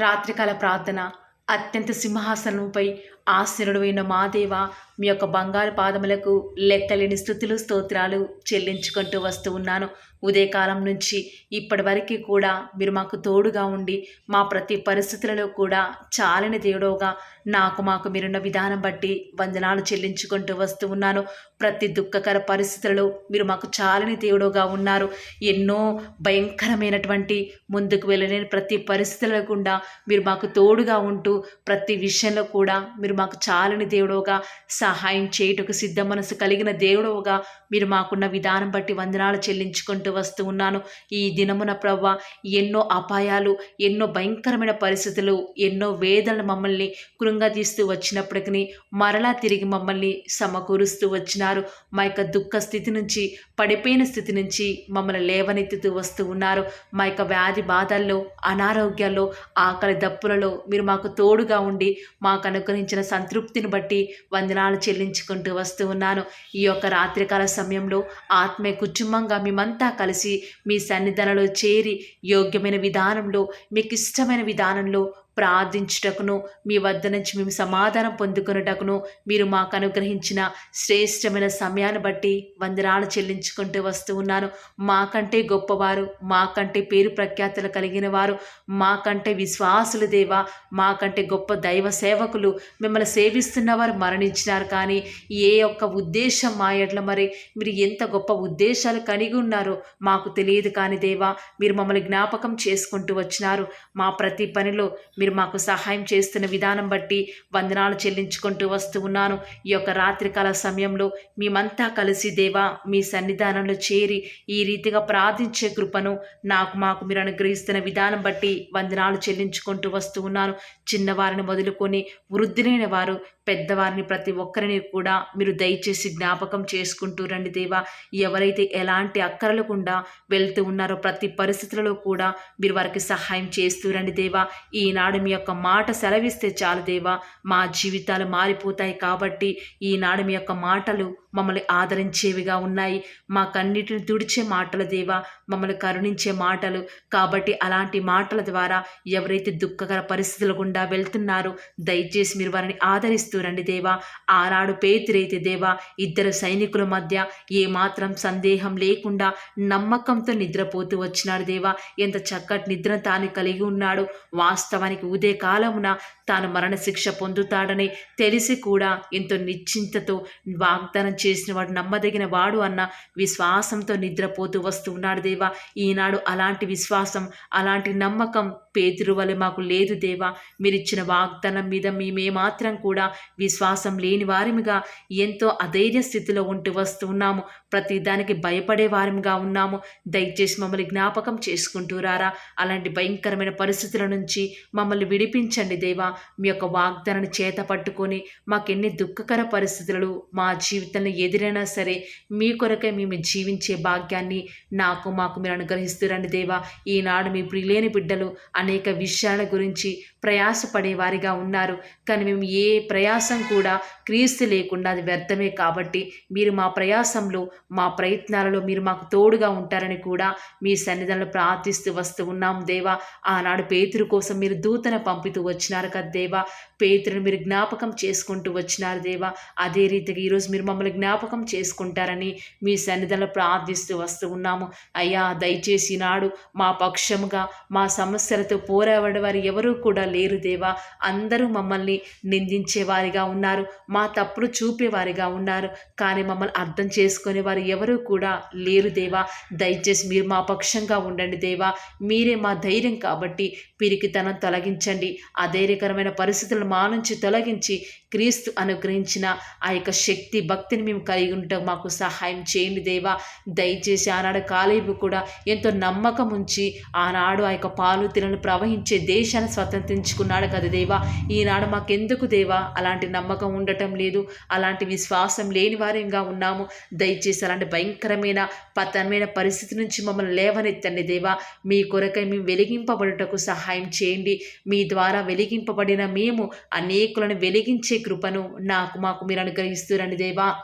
రాత్రికాల ప్రార్థన అత్యంత సింహాసనంపై ఆశీనుడైన మాదేవ మీ యొక్క బంగారు పాదములకు లెక్కలేని స్థుతులు స్తోత్రాలు చెల్లించుకుంటూ వస్తూ ఉన్నాను. ఉదయకాలం నుంచి ఇప్పటి వరకు కూడా మీరు మాకు తోడుగా ఉండి మా ప్రతి పరిస్థితులలో కూడా చాలని దేవుడోగా నాకు మాకు మీరున్న విధానం బట్టి వందనాలు చెల్లించుకుంటూ వస్తూ ఉన్నాను. ప్రతి దుఃఖకర పరిస్థితులలో మీరు మాకు చాలని దేవుడోగా ఉన్నారు. ఎన్నో భయంకరమైనటువంటి ముందుకు వెళ్ళలేని ప్రతి పరిస్థితుల గుండా మీరు మాకు తోడుగా ఉంటూ ప్రతి విషయంలో కూడా మీరు మాకు చాలని దేవుడుగా సహాయం చేయుటకు సిద్ధ మనసు కలిగిన దేవుడుగా మీరు మాకున్న విధానం బట్టి వందనాలు చెల్లించుకుంటూ వస్తూ ఉన్నాను. ఈ దినమున ప్రవ్వ ఎన్నో అపాయాలు ఎన్నో భయంకరమైన పరిస్థితులు ఎన్నో వేదనలు మమ్మల్ని కృంగదీస్తూ వచ్చినప్పటికీ మరలా తిరిగి మమ్మల్ని సమకూరుస్తూ వచ్చినారు. మా యొక్క దుఃఖ స్థితి నుంచి పడిపోయిన స్థితి నుంచి మమ్మల్ని లేవనెత్తుతూ వస్తూ ఉన్నారు. మా యొక్క వ్యాధి బాధల్లో అనారోగ్యాల్లో ఆకలి దప్పులలో మీరు మాకు తోడుగా ఉండి మాకు అనుగ్రహించిన సంతృప్తిని బట్టి వందనాలు చెల్లించుకుంటూ వస్తూ ఉన్నాను. ఈ యొక్క రాత్రికాల సమయంలో ఆత్మీయ కుటుంబంగా మేమంతా కలిసి మీ సన్నిధానంలో చేరి యోగ్యమైన విధానంలో మీకు ఇష్టమైన విధానంలో ప్రార్థించుటకును మీ వద్ద నుంచి మేము సమాధానం పొందుకున్నటకును మీరు మాకు అనుగ్రహించిన శ్రేష్టమైన సమయాన్ని బట్టి వందనాలు చెల్లించుకుంటూ వస్తూ ఉన్నాను. మాకంటే గొప్పవారు మాకంటే పేరు ప్రఖ్యాతలు కలిగిన వారు మాకంటే విశ్వాసులు దేవా మాకంటే గొప్ప దైవ సేవకులు మిమ్మల్ని సేవిస్తున్న వారు మరణించినారు. కానీ ఏ ఒక్క ఉద్దేశం మా ఎడ్ల మరి మీరు ఎంత గొప్ప ఉద్దేశాలు కలిగి ఉన్నారో మాకు తెలియదు. కానీ దేవా మీరు మమ్మల్ని జ్ఞాపకం చేసుకుంటూ వచ్చినారు. మా ప్రతి పనిలో మీరు మాకు సహాయం చేస్తున్న విధానం బట్టి వందనాలు చెల్లించుకుంటూ వస్తూ ఉన్నాను. ఈ యొక్క రాత్రికాల సమయంలో మేమంతా కలిసి దేవా మీ సన్నిధానంలో చేరి ఈ రీతిగా ప్రార్థించే కృపను నాకు మాకు మీరు అనుగ్రహిస్తున్న విధానం బట్టి వందనాలు చెల్లించుకుంటూ వస్తూ ఉన్నాను. చిన్నవారిని మొదలుకొని వృద్ధులైన వారు పెద్దవారిని ప్రతి ఒక్కరిని కూడా మీరు దయచేసి జ్ఞాపకం చేసుకుంటూ రండి దేవా. ఎవరైతే ఎలాంటి అక్కరలకుండా వెళ్తూ ఉన్నారో ప్రతి పరిస్థితులలో కూడా మీరు వారికి సహాయం చేస్తూ రండి దేవా. ఈనాడు మీ యొక్క మాట సెలవిస్తే చాలు దేవా. మా జీవితాలు మారిపోతాయి కాబట్టి ఈనాడు మీ యొక్క మాటలు మమ్మల్ని ఆదరించేవిగా ఉన్నాయి. మా కన్నిటిని తుడిచే మాటలు దేవా మమ్మల్ని కరుణించే మాటలు. కాబట్టి అలాంటి మాటల ద్వారా ఎవరైతే దుఃఖకర పరిస్థితుల గుండా వెళ్తున్నారో దయచేసి మీరు వారిని ఆదరిస్తూ రండి దేవా. ఆనాడు పేతురైతే దేవా ఇద్దరు సైనికుల మధ్య ఏమాత్రం సందేహం లేకుండా నమ్మకంతో నిద్రపోతూ వచ్చినాడు దేవా. ఎంత చక్కటి నిద్ర తాను కలిగి ఉన్నాడు. వాస్తవానికి ఉదయ కాలమున తాను మరణశిక్ష పొందుతాడని తెలిసి కూడా ఎంతో నిశ్చింతతో వాగ్దానం చేసిన వాడు నమ్మదగిన వాడు అన్న విశ్వాసంతో నిద్రపోతూ వస్తూ ఉన్నాడు దేవా. ఈనాడు అలాంటి విశ్వాసం అలాంటి నమ్మకం పేతురు వలె మాకు లేదు దేవా. మీరిచ్చిన వాగ్దానం మీద మేమేమాత్రం కూడా విశ్వాసం లేని వారిమిగా ఎంతో అధైర్య స్థితిలో ఉంటూ వస్తూ ఉన్నాము ప్రతి దానికి భయపడే వారిగా ఉన్నాము. దయచేసి మమ్మల్ని జ్ఞాపకం చేసుకుంటూ రారా. అలాంటి భయంకరమైన పరిస్థితుల నుంచి మమ్మల్ని విడిపించండి దేవా. మీ యొక్క వాగ్దానాన్ని చేత పట్టుకొని మాకెన్ని దుఃఖకర పరిస్థితులు మా జీవితంలో ఎదురైనా సరే మీ కొరకే మేము జీవించే భాగ్యాన్ని నాకు మాకు మీరు అనుగ్రహిస్తురండి దేవా. ఈనాడు మీ ప్రియులేని బిడ్డలు అనేక విషయాల గురించి ప్రయాసపడే వారిగా ఉన్నారు. కానీ మేము ఏ ప్రయాసం కూడా క్రీస్తు లేకుండా అది వ్యర్థమే కాబట్టి మీరు మా ప్రయాసంలో మా ప్రయత్నాలలో మీరు మాకు తోడుగా ఉంటారని కూడా మీ సన్నిధానంలో ప్రార్థిస్తూ వస్తూ ఉన్నాం దేవా. ఆనాడు పేతురు కోసం మీరు దూతన పంపుతూ వచ్చినారు కదా దేవా. పేతురుని మీరు జ్ఞాపకం చేసుకుంటూ వచ్చినారు దేవా. అదే రీతిగా ఈరోజు మీరు మమ్మల్ని జ్ఞాపకం చేసుకుంటారని మీ సన్నిధానంలో ప్రార్థిస్తూ వస్తూ ఉన్నాము. అయ్యా దయచేసి నాడు మా పక్షముగా మా సమస్యలతో పోరాడే వారు ఎవరూ కూడా లేరు దేవా. అందరూ మమ్మల్ని నిందించేవారిగా ఉన్నారు. మా తప్పులు చూపేవారిగా ఉన్నారు. కానీ మమ్మల్ని అర్థం చేసుకునే వారు ఎవరూ కూడా లేరు దేవా. దయచేసి మీరు మా పక్షంగా ఉండండి దేవా. మీరే మా ధైర్యం కాబట్టి పిరికితనం తొలగించండి. అధైర్యకరమైన పరిస్థితులను మా నుంచి తొలగించి క్రీస్తు అనుగ్రహించిన ఆ యొక్క శక్తి భక్తిని మేము కలిగి ఉండటం మాకు సహాయం చేయండి దేవా. దయచేసి ఆనాడు కాలేబు కూడా ఎంతో నమ్మకం ఉంచి ఆనాడు ఆ యొక్క పాలు తినను ప్రవహించే దేశాన్ని స్వతంత్రించుకున్నాడు కదా దేవా. ఈనాడు మాకెందుకు దేవా? అలాంటి నమ్మకం ఉండటం లేదు. అలాంటి విశ్వాసం లేని వారంగా ఉన్నాము. దయచేసి అలాంటి భయంకరమైన పతనమైన పరిస్థితి నుంచి మమ్మల్ని లేవనెత్తండి దేవా. మీ కొరకై మేము వెలిగింపబడుటకు సహాయం చేయండి. మీ ద్వారా వెలిగింపబడిన మేము అనేకులను వెలిగించే కృపను నాకు మాకు మీరు అనుగ్రహిస్తురండి దేవా.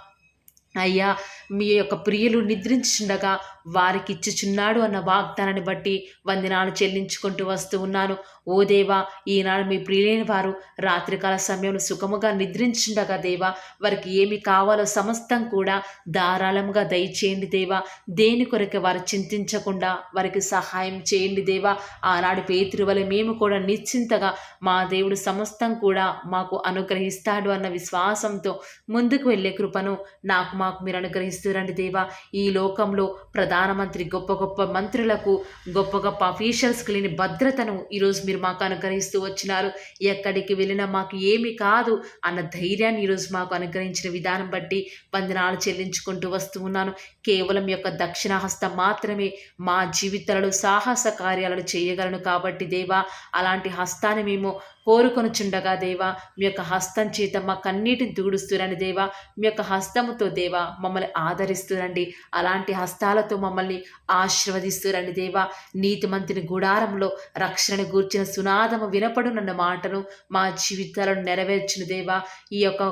అయ్యా మీ యొక్క ప్రియులు నిద్రించుండగా వారికి ఇచ్చుచున్నాడు అన్న వాగ్దానాన్ని బట్టి వందనాలు చెల్లించుకుంటూ వస్తూ ఉన్నాను. ఓ దేవా ఈనాడు మీ ప్రియులైన వారు రాత్రికాల సమయంలో సుఖముగా నిద్రించుండగా దేవా వారికి ఏమి కావాలో సమస్తం కూడా ధారాళంగా దయచేయండి దేవా. దేని కొరకు వారు చింతించకుండా వారికి సహాయం చేయండి దేవా. ఆనాడు పేతురు వల్ల మేము కూడా నిశ్చింతగా మా దేవుడు సమస్తం కూడా మాకు అనుగ్రహిస్తాడు అన్న విశ్వాసంతో ముందుకు వెళ్ళే కృపను నాకు మాకు మీరు అనుగ్రహిస్తురండి దేవా. ఈ లోకంలో ప్రధానమంత్రి గొప్ప గొప్ప మంత్రులకు గొప్ప గొప్ప అఫీషియల్స్కి లేని భద్రతను ఈరోజు మీరు మాకు అనుగ్రహిస్తూ వచ్చినారు. ఎక్కడికి వెళ్ళినా మాకు ఏమి కాదు అన్న ధైర్యాన్ని ఈరోజు మాకు అనుగ్రహించిన విధానం బట్టి వందనాలు చెల్లించుకుంటూ వస్తూ ఉన్నాను. కేవలం యొక్క దక్షిణహస్తం మాత్రమే మా జీవితాలలో సాహస కార్యాలను చేయగలను కాబట్టి దేవా అలాంటి హస్తాన్ని మేము కోరుకొనుచుండగా దేవా మీ యొక్క హస్తం చేత మా కన్నీటిని దూడుస్తురండి దేవా మీ యొక్క హస్తముతో దేవా మమ్మల్ని ఆదరిస్తురండి. అలాంటి హస్తాలతో మమ్మల్ని ఆశీర్వదిస్తురండి దేవా. నీతిమంతుని గుడారంలో రక్షణను గూర్చిన సునాదము వినపడునన్న మాటను మా జీవితాలను నెరవేర్చిన దేవా. ఈ యొక్క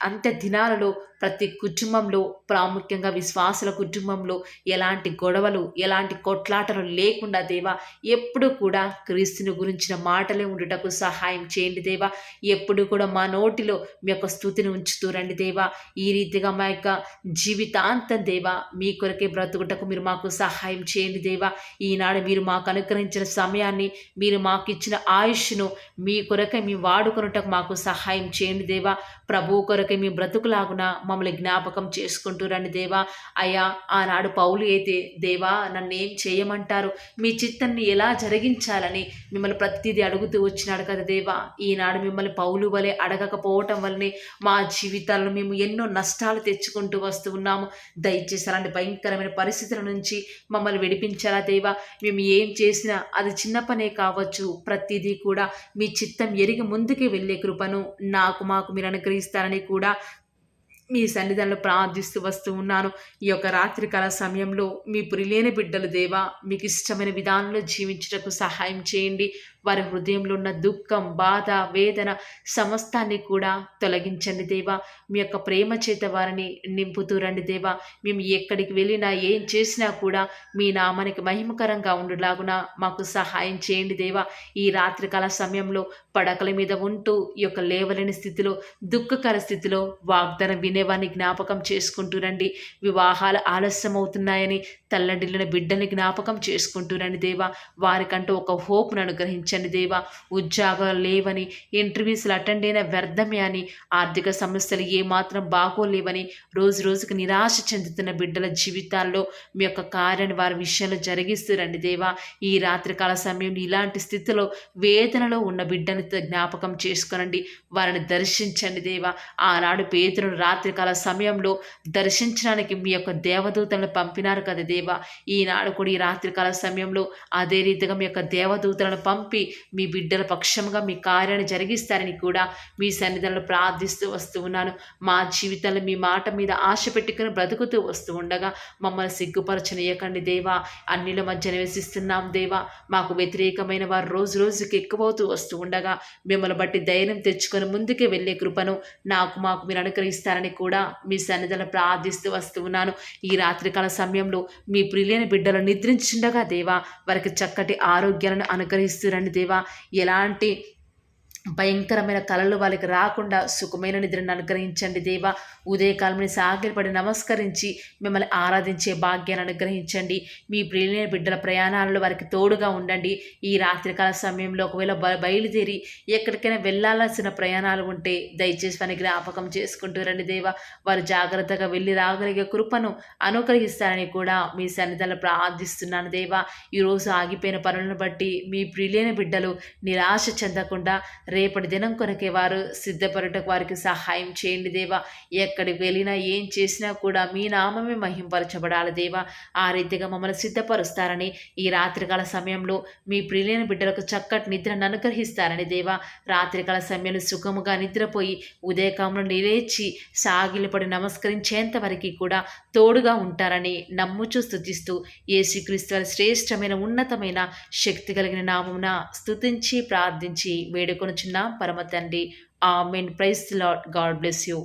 అంత్య దినాలలో ప్రతి కుటుంబంలో ప్రాముఖ్యంగా విశ్వాసుల కుటుంబంలో ఎలాంటి గొడవలు ఎలాంటి కొట్లాటలు లేకుండా దేవా ఎప్పుడు కూడా క్రీస్తుని గురించిన మాటలే ఉండుటకు సహాయం చేయండి దేవా. ఎప్పుడు కూడా మా నోటిలో మీ యొక్క స్థుతిని ఉంచుతూరండి దేవా. ఈ రీతిగా మా యొక్క జీవితాంతం దేవా మీ కొరకే బ్రతుకుటకు మీరు మాకు సహాయం చేయండి దేవా. ఈనాడు మీరు మాకు అనుగ్రహించిన సమయాన్ని మీరు మాకు ఇచ్చిన ఆయుష్ను మీ కొరకే మీ వాడుకొనుటకు మాకు సహాయం చేయండి దేవా. ప్రభు కొరకు మీ బ్రతుకులాగున మమ్మల్ని జ్ఞాపకం చేసుకుంటూ రండి దేవా. అయ్యా ఆనాడు పౌలు అయితే దేవా నన్ను ఏం చేయమంటారు? మీ చిత్తాన్ని ఎలా జరిగించాలని మిమ్మల్ని ప్రతిదీ అడుగుతూ వచ్చినాడు కదా దేవా. ఈనాడు మిమ్మల్ని పౌలు వలె అడగకపోవటం వల్లనే మా జీవితాలను మేము ఎన్నో నష్టాలు తెచ్చుకుంటూ వస్తూ ఉన్నాము. దయచేసి అలాంటి భయంకరమైన పరిస్థితుల నుంచి మమ్మల్ని విడిపించాలా దేవా. మేము ఏం చేసినా అది చిన్న పనే కావచ్చు. ప్రతిదీ కూడా మీ చిత్తం ఎరిగి ముందుకే వెళ్ళే కృపను నాకు మాకు మీరు అనుగ్రహిస్తారని కూడా మీ సన్నిధానంలో ప్రార్థిస్తూ వస్తూ ఉన్నాను ఈ యొక్క రాత్రికాల సమయంలో మీ పురిలేని బిడ్డలు దేవా మీకు ఇష్టమైన విధానంలో జీవించటకు సహాయం చేయండి. వారి హృదయంలో ఉన్న దుఃఖం బాధ వేదన సమస్తాన్ని కూడా తొలగించండి దేవా. మీ యొక్క ప్రేమ చేత వారిని నింపుతూ రండి దేవా. మేము ఎక్కడికి వెళ్ళినా ఏం చేసినా కూడా మీ నామానికి మహిమకరంగా ఉండులాగున మాకు సహాయం చేయండి దేవా. ఈ రాత్రికాల సమయంలో పడకల మీద ఉంటూ ఈ యొక్క లేవలేని స్థితిలో దుఃఖకర స్థితిలో వాగ్దానం వినేవాన్ని జ్ఞాపకం చేసుకుంటూ రండి. వివాహాలు ఆలస్యం అవుతున్నాయని తల్లండిల్లిన బిడ్డని జ్ఞాపకం చేసుకుంటూ రండి దేవా. వారికంటూ ఒక హోప్ను అనుగ్రహించండి దేవా. ఉద్యోగాలు లేవని ఇంటర్వ్యూస్లు అటెండ్ అయిన వ్యర్థమే అని ఆర్థిక సమస్యలు ఏమాత్రం బాగోలేవని రోజు రోజుకు నిరాశ చెందుతున్న బిడ్డల జీవితాల్లో మీ యొక్క కార్యాన్ని వారి విషయంలో జరిగిస్తురండి దేవా. ఈ రాత్రికాల సమయంలో ఇలాంటి స్థితిలో వేదనలో ఉన్న బిడ్డని జ్ఞాపకం చేసుకునండి. వారిని దర్శించండి దేవా. ఆనాడు పేదలను రాత్రికాల సమయంలో దర్శించడానికి మీ యొక్క దేవదూతలను పంపినారు కదా దేవా. ఈనాడు కూడా ఈ రాత్రికాల సమయంలో అదే రీతిగా మీ యొక్క దేవదూతలను పంపి మీ బిడ్డల పక్షంగా మీ కార్యాన్ని జరిగిస్తారని కూడా మీ సన్నిధులను ప్రార్థిస్తూ వస్తూ ఉన్నాను. మా జీవితంలో మీ మాట మీద ఆశ పెట్టుకుని బ్రతుకుతూ వస్తూ ఉండగా మమ్మల్ని సిగ్గుపరచనీయకండి దేవా. అన్నిల మధ్య నివసిస్తున్నాం దేవా. మాకు వ్యతిరేకమైన వారు రోజు రోజుకి ఎక్కువవుతూ వస్తూ ఉండగా మిమ్మల్ని బట్టి ధైర్యం తెచ్చుకొని ముందుకే వెళ్ళే కృపను నాకు మాకు మీరు అనుగ్రహిస్తారని కూడా మీ సన్నిధులను ప్రార్థిస్తూ వస్తూ ఉన్నాను. ఈ రాత్రికాల సమయంలో మీ ప్రియులైన బిడ్డలు నిద్రించుండగా దేవా వారికి చక్కటి ఆరోగ్యాలను అనుగ్రహిస్తురండి దేవా? ఎలాంటి భయంకరమైన కళలు వాళ్ళకి రాకుండా సుఖమైన నిద్రను అనుగ్రహించండి దేవా. ఉదయకాలమని సాగిలపడి నమస్కరించి మిమ్మల్ని ఆరాధించే భాగ్యాన్ని అనుగ్రహించండి. మీ ప్రియులైన బిడ్డల ప్రయాణాలలో వారికి తోడుగా ఉండండి. ఈ రాత్రికాల సమయంలో ఒకవేళ బయలుదేరి ఎక్కడికైనా వెళ్ళాల్సిన ప్రయాణాలు ఉంటే దయచేసి వారిని జ్ఞాపకం చేసుకుంటూ రండి దేవా. వారు జాగ్రత్తగా వెళ్ళి రాగలిగే కృపను అనుగ్రహిస్తారని కూడా మీ సన్నిధిలో ప్రార్థిస్తున్నాను దేవా. ఈరోజు ఆగిపోయిన పనులను బట్టి మీ ప్రియులైన బిడ్డలు నిరాశ చెందకుండా రేపటి దినం కొనకే వారు సిద్ధపడటకు వారికి సహాయం చేయండి దేవా. ఎక్కడికి వెళ్ళినా ఏం చేసినా కూడా మీ నామమే మహింపరచబడాలి దేవా. ఆ రీతిగా మమ్మల్ని సిద్ధపరుస్తారని ఈ రాత్రికాల సమయంలో మీ ప్రియులైన బిడ్డలకు చక్కటి నిద్రను అనుగ్రహిస్తారని దేవా. రాత్రికాల సమయంలో సుఖముగా నిద్రపోయి ఉదయకాలంలో నిలేచి సాగిలిపడి నమస్కరించేంత వరకు కూడా తోడుగా ఉంటారని నమ్ముచూ స్థుతిస్తూ యేసుక్రీస్తు శ్రేష్టమైన ఉన్నతమైన శక్తి కలిగిన నామమున స్థుతించి ప్రార్థించి వేడుకొనుచున్న పరమ తండ్రి amen praise Lord God bless you.